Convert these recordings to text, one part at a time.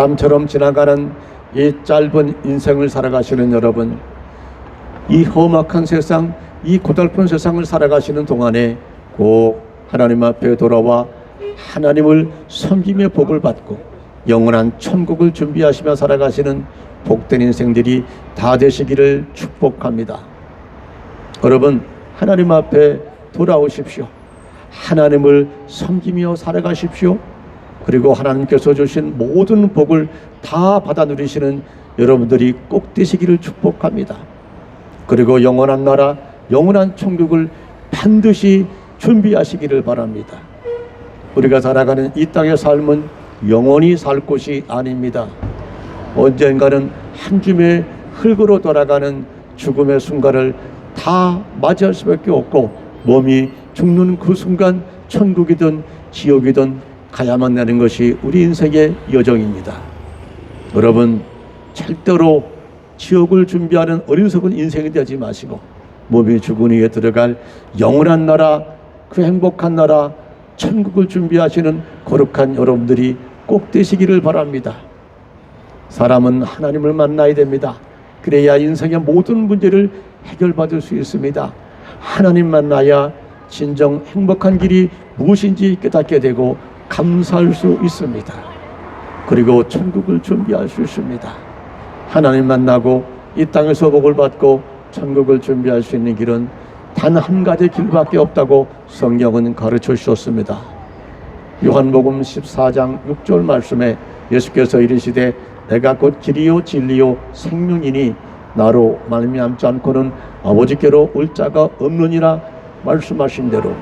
바람처럼 지나가는 이 짧은 인생을 살아가시는 여러분, 이 험악한 세상, 이 고달픈 세상을 살아가시는 동안에 꼭 하나님 앞에 돌아와 하나님을 섬김의 복을 받고 영원한 천국을 준비하시며 살아가시는 복된 인생들이 다 되시기를 축복합니다. 여러분, 하나님 앞에 돌아오십시오. 하나님을 섬기며 살아가십시오. 그리고 하나님께서 주신 모든 복을 다 받아 누리시는 여러분들이 꼭 되시기를 축복합니다. 그리고 영원한 나라, 영원한 천국을 반드시 준비하시기를 바랍니다. 우리가 살아가는 이 땅의 삶은 영원히 살 곳이 아닙니다. 언젠가는 한 줌의 흙으로 돌아가는 죽음의 순간을 다 맞이할 수밖에 없고 몸이 죽는 그 순간 천국이든 지옥이든 가야만 되는 것이 우리 인생의 여정입니다. 여러분 절대로 지옥을 준비하는 어리석은 인생이 되지 마시고 몸이 죽은 후에 들어갈 영원한 나라 그 행복한 나라 천국을 준비하시는 거룩한 여러분들이 꼭 되시기를 바랍니다. 사람은 하나님을 만나야 됩니다. 그래야 인생의 모든 문제를 해결받을 수 있습니다. 하나님 만나야 진정 행복한 길이 무엇인지 깨닫게 되고 감사할 수 있습니다. 그리고 천국을 준비할 수 있습니다. 하나님 만나고 이 땅에서 복을 받고 천국을 준비할 수 있는 길은 단 한 가지 길밖에 없다고 성경은 가르쳐 주셨습니다. 요한복음 14장 6절 말씀에 예수께서 이르시되 내가 곧 길이요 진리요 생명이니 나로 말미암지 않고는 아버지께로 올 자가 없느니라 말씀하신 대로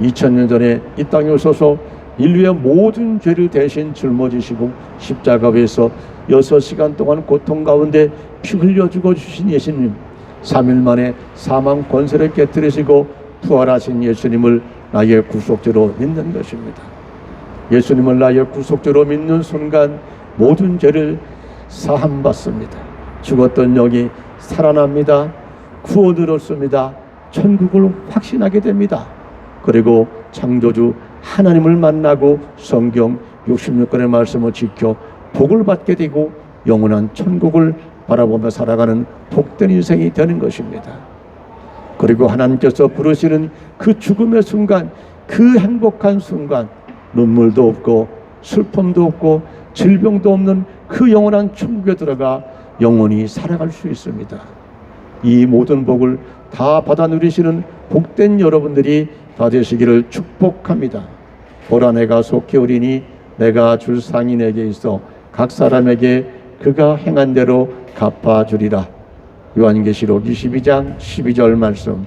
2000년 전에 이 땅에 오셔서 인류의 모든 죄를 대신 짊어지시고 십자가에서 여섯 시간 동안 고통 가운데 피 흘려 죽어 주신 예수님 3일 만에 사망 권세를 깨뜨리시고 부활하신 예수님을 나의 구속주로 믿는 것입니다. 예수님을 나의 구속주로 믿는 순간 모든 죄를 사함 받습니다. 죽었던 영이 살아납니다. 구원을 얻습니다. 천국을 확신하게 됩니다. 그리고 창조주 하나님을 만나고 성경 66권의 말씀을 지켜 복을 받게 되고 영원한 천국을 바라보며 살아가는 복된 인생이 되는 것입니다. 그리고 하나님께서 부르시는 그 죽음의 순간, 그 행복한 순간, 눈물도 없고 슬픔도 없고 질병도 없는 그 영원한 천국에 들어가 영원히 살아갈 수 있습니다. 이 모든 복을 다 받아 누리시는 복된 여러분들이 다 되시기를 축복합니다. 보라 내가 속히 오리니 내가 줄 상이 내게 있어 각 사람에게 그가 행한 대로 갚아주리라. 요한계시록 22장 12절 말씀